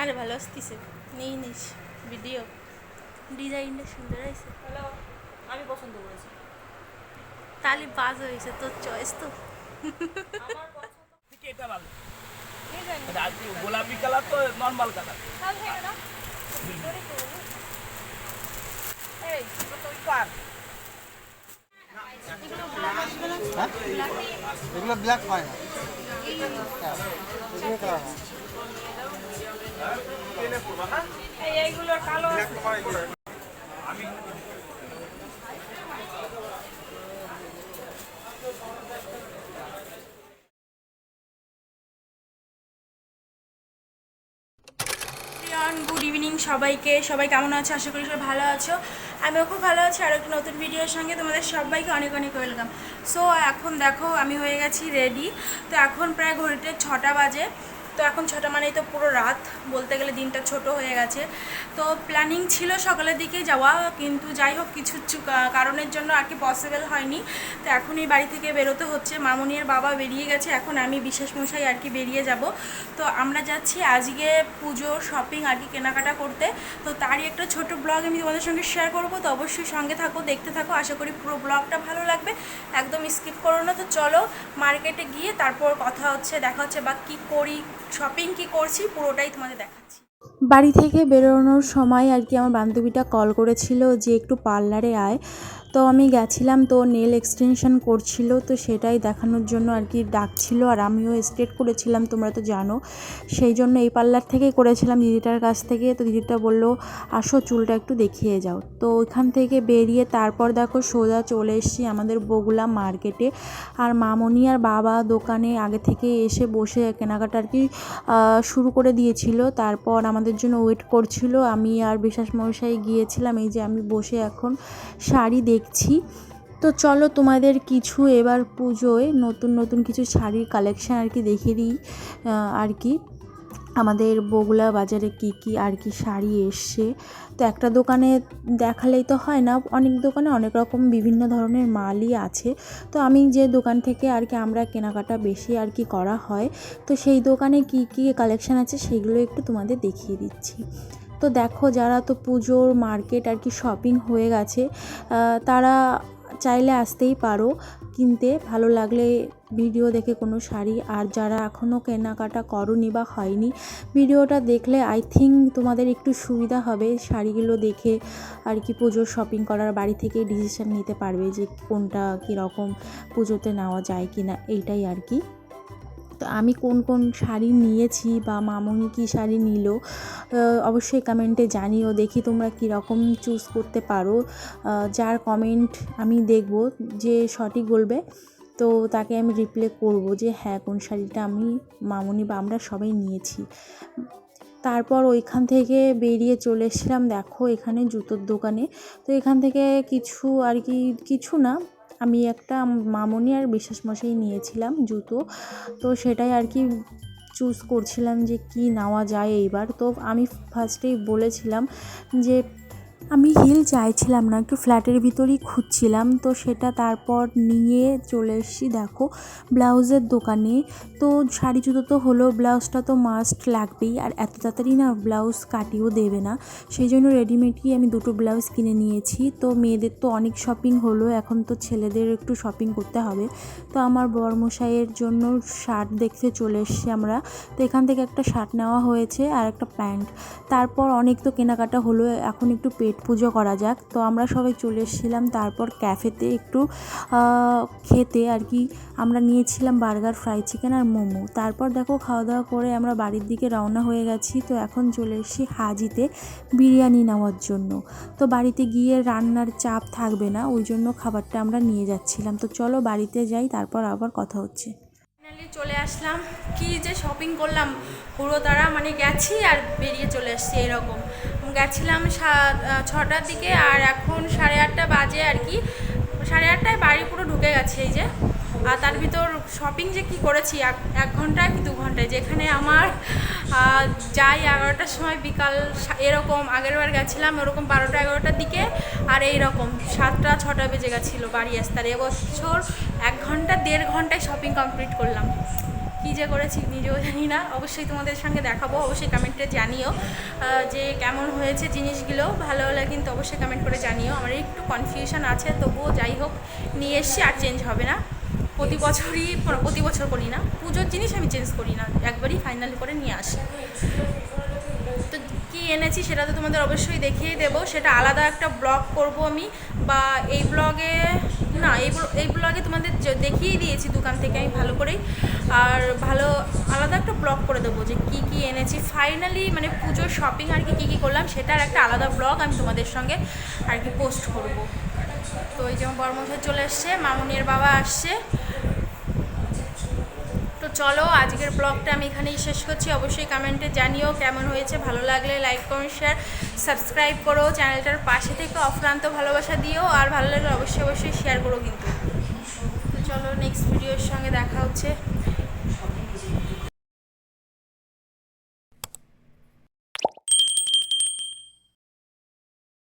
না রে ভালো আসতেছে নিয়ে নিস ভিডিও ডিজাইনটা সুন্দর হয়েছে আমি পছন্দ করেছি তালি বাজ হয়েছে তোর চয়েস তো আমার পছন্দ ঠিক এটা ভালো এই জানি এটা আজকে গোলাপি কালার তো নর্মাল কালার তাহলে এগুলো ব্ল্যাক হয় না হ্যাঁ, এগুলো কালার হয় গুড ইভিনিং সবাইকে। সবাই কেমন আছো? আশা করি সবাই ভালো আছো। আমিও খুব ভালো আছি। আর একটা নতুন ভিডিওর সঙ্গে তোমাদের সবাইকে অনেক অনেক ওয়েলকাম সো এখন দেখো, আমি হয়ে গেছি রেডি তো এখন প্রায় ঘড়িতে ছটা বাজে। তো এখন ছটা মানেই তো পুরো রাত, বলতে গেলে দিনটা ছোট হয়ে গেছে। তো প্ল্যানিং ছিল সকালের দিকে যাওয়া, কিন্তু যাই হোক কিছু কারণের জন্য আর কি পসিবল হয়নি। তো এখনই বাড়ি থেকে বেরোতে হচ্ছে। মামনির বাবা বেরিয়ে গেছে, এখন আমি বিশেষ মশাই আর কি বেরিয়ে যাব। তো আমরা যাচ্ছি আজকে পুজো শপিং আর কি কেনাকাটা করতে। তো তারই একটা ছোট ব্লগ আমি তোমাদের সঙ্গে শেয়ার করব। তো অবশ্যই সঙ্গে থাকো, দেখতে থাকো। আশা করি পুরো ব্লগটা ভালো লাগবে। একদম স্কিপ করো না। তো চলো মার্কেটে গিয়ে তারপর কথা হচ্ছে, দেখা হচ্ছে বা কী করি শপিং কি করছি, পুরোটাই তোমাদের দেখাচ্ছি। বাড়ি থেকে বেরোনোর সময় আর কি আমার বান্ধবীটা কল করেছিল যে একটু পার্লারে আয়। তো আমি গেছিলাম তো নেল এক্সটেনশন করছিল তো সেটাই দেখানোর জন্য আর কি ডাকছিল আর আমিও স্ট্রেট করেছিলাম, তোমরা তো জানো। সেই জন্য এই পার্লার থেকেই করেছিলাম দিদিটার কাছ থেকে। তো দিদিটা বলল, আসো চুলটা একটু দেখিয়ে যাও। তো ওইখান থেকে বেরিয়ে তারপর দেখো সোজা চলে এসেছি আমাদের বগুলা মার্কেটে আর মামনি আর বাবা দোকানে আগে থেকে এসে বসে কেনাকাটা আর কি শুরু করে দিয়েছিল। তারপর আমাদের জন্য ওয়েট করছিল। আমি আর বিশ্বাস মশাই গিয়েছিলাম, এই যে আমি বসে এখন শাড়ি দেখছি। তো চলো তোমাদের কিছু এবার পুজোয় নতুন নতুন কিছু শাড়ির কালেকশান আর কি দেখিয়ে দিই আর কি। আমাদের বগুলা বাজারে কি কি আর কি শাড়ি এসছে। তো একটা দোকানে দেখালেই তো হয় না, অনেক দোকানে অনেক রকম বিভিন্ন ধরনের মালই আছে। তো আমি যে দোকান থেকে আর কি আমরা কেনাকাটা বেশি আর কি করা হয়, তো সেই দোকানে কি কি কালেকশান আছে সেগুলো একটু তোমাদের দেখিয়ে দিচ্ছি। তো দেখো যারা তো পুজোর মার্কেট আর কি শপিং হয়ে গেছে তারা চাইলে আসতেই পারো কিনতে। ভালো লাগলে ভিডিও দেখে কোনো শাড়ি। আর যারা এখনও কেনাকাটা করনি বা হয়নি ভিডিওটা দেখলে আই থিঙ্ক তোমাদের একটু সুবিধা হবে শাড়িগুলো দেখে আর কি পুজোর শপিং করার, বাড়ি থেকে ডিসিশন নিতে পারবে যে কোনটা কীরকম পুজোতে নেওয়া যায় কি না এইটাই আর কি। তো আমি কোন কোন শাড়ি নিয়েছি বা মামনি কী শাড়ি নিল অবশ্যই কমেন্টে জানিও, দেখি তোমরা কীরকম চুজ করতে পারো। যার কমেন্ট আমি দেখব যে সঠিক বলবে, তো তাকে আমি রিপ্লে করব যে হ্যাঁ কোন শাড়িটা আমি, মামনি বা আমরা সবাই নিয়েছি। তারপর ওইখান থেকে বেরিয়ে চলে এসেছিলাম, দেখো এখানে জুতোর দোকানে। তো এখান থেকে কিছু আর কি, কিছু না আমি একটা মামনি আর বিশ্বাস মশাই নিয়েছিলাম জুতো। তো সেটাই আর কি চুজ করছিলাম যে কি নেওয়া যায় এইবার। তো আমি ফার্স্টেই বলেছিলাম যে আমি হিল চাইছিলাম না, একটু ফ্ল্যাটের ভিতরেই খুঁজছিলাম। তো সেটা তারপর নিয়ে চলে এসেছি, দেখো, ব্লাউজের দোকানে। তো শাড়ি জুতো তো হলো, ব্লাউজটা তো মাস্ট লাগবেই। আর এত তাড়াতাড়ি না ব্লাউজ কাটিয়েও দেবে না। সেই জন্য রেডিমেডই আমি দুটো ব্লাউজ কিনে নিয়েছি। তো মেয়েদের তো অনেক শপিং হলো, এখন তো ছেলেদের একটু শপিং করতে হবে। তো আমার বরমশাইয়ের জন্য শার্ট দেখতে চলে এসেছি আমরা। তো এখান থেকে একটা শার্ট নেওয়া হয়েছে আর একটা প্যান্ট। তারপর অনেক তো কেনাকাটা হলো, এখন একটু পেট পুজো করা যাক। তো আমরা সবাই চলে এসেছিলাম, তারপর ক্যাফেতে একটু খেতে আর কি। আমরা নিয়েছিলাম বার্গার, ফ্রাই চিকেন আর মোমো। তারপর দেখো খাওয়া দাওয়া করে আমরা বাড়ির দিকে রওনা হয়ে গেছি। তো এখন চলে এসেছি হাজিতে বিরিয়ানি নেওয়ার জন্য। তো বাড়িতে গিয়ে রান্নার চাপ থাকবে না, ওই জন্য খাবারটা আমরা নিয়ে যাচ্ছিলাম। তো চলো বাড়িতে যাই, তারপর আবার কথা হচ্ছে। চলে আসলাম। কি যে শপিং করলাম। পুরো তারা মানে গেছি আর বেরিয়ে চলে এসছি এরকম গেছিলাম ছটার দিকে আর এখন সাড়ে আটটা বাজে আর কি। সাড়ে আটটায় বাড়ি পুরো ঢুকে গেছে এই যে। আর তার ভিতর শপিং যে কি করেছি, এক ঘণ্টা কি দু ঘন্টায়? যেখানে আমার যাই এগারোটার সময় বিকাল এরকম, আগের বার গেছিলাম ওরকম বারোটা, এগারোটার দিকে আর এই রকম সাতটা, ছটা বেজে গেছিল বাড়ি আসতে। আর এবছর এক ঘণ্টা, দেড় ঘন্টায় শপিং কমপ্লিট করলাম। কী যে করেছি নিজেও জানি না। অবশ্যই তোমাদের সঙ্গে দেখাবো অবশ্যই কমেন্টে জানিও। যে কেমন হয়েছে জিনিসগুলো ভালো হলে কিন্তু অবশ্যই কমেন্ট করে জানিও। আমার একটু কনফিউশন আছে তবুও যাই হোক নিয়ে এসছি আর চেঞ্জ হবে না। প্রতি বছরই প্রতি বছর করি না। পুজোর জিনিস আমি চেঞ্জ করি না একবারই ফাইনাল করে নিয়ে আসি। তো কী এনেছি সেটা তো তোমাদের অবশ্যই দেখিয়ে দেবো। সেটা আলাদা একটা ব্লগ করব আমি বা এই ব্লগে না এই এই ব্লগে তোমাদের দেখিয়ে দিয়েছি দোকান থেকে আমি ভালো করেই। আর ভালো, আলাদা একটা ব্লগ করে দেবো যে কী কী এনেছি। ফাইনালি মানে পুজোর শপিং আর কি, কী কী করলাম, সেটার একটা আলাদা ব্লগ আমি তোমাদের সঙ্গে আর কি পোস্ট করব। তো এই যেমন বর্মশাই চলে এসছে, মামুনির বাবা আসছে। চলো, আজকের ব্লগটা আমি এখানেই শেষ করছি। অবশ্যই কমেন্টে জানিও কেমন হয়েছে। ভালো লাগলে লাইক কমেন্ট শেয়ার সাবস্ক্রাইব করো। চ্যানেলটার পাশে থেকে অফ্রান্ত ভালোবাসা দিও। আর ভালো লাগলে অবশ্যই অবশ্যই শেয়ার করো কিন্তু। চলো নেক্সট ভিডিওর সঙ্গে দেখা হচ্ছে।